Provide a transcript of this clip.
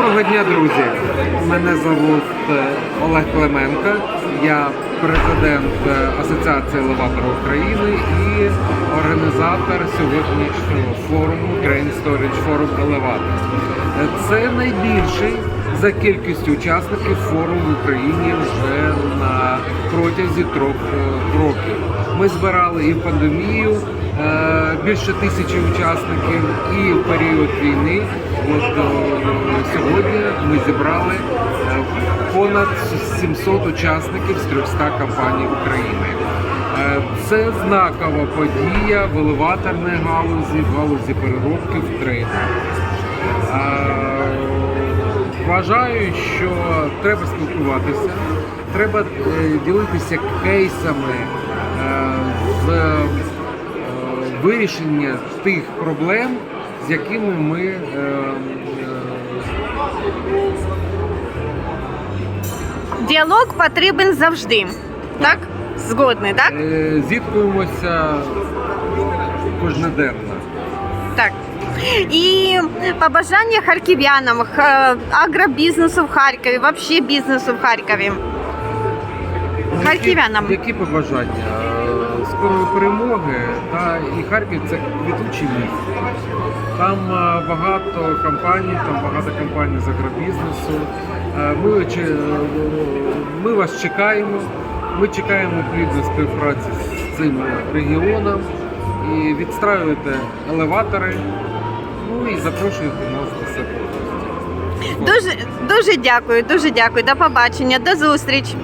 Доброго дня, друзі! Мене звуть е, Олег Клименко. Я президент е, Асоціації елеваторів України і організатор сьогоднішнього форуму Grain Storage Forum Elevator. Е, Це найбільший за кількістю учасників форум в Україні вже на протязі трьох е, років. Ми збирали і пандемію е, більше тисячі учасників, і в період війни. От е, сьогодні ми зібрали понад 700 учасників з 300 компаній України. Це знакова подія в елеваторній галузі, в галузі переробки в трейді. Е, Вважаю, що треба спілкуватися, треба е, ділитися кейсами е, з е, вирішення тих проблем, з якими ми е, Діалог потрібен завжди. Так? Згодний, так? е, зіткуємося кожноденно. Так. І побажання харків'янам, агробізнесу в Харкові, взагалі бізнесу в Харкові. Харків'янам. Які, які побажання? Е, Скорої перемоги та і Харків це квітуче місто. Там е, багато компаній, там багато компаній з агробізнесу. Е, Ми, ми вас чекаємо. Ми чекаємо плідної співпраці з цим регіоном і відстраюєте елеватори. Ну і запрошуєте нас до себе. Дуже, дуже дякую, дуже дякую. До побачення, до зустрічі.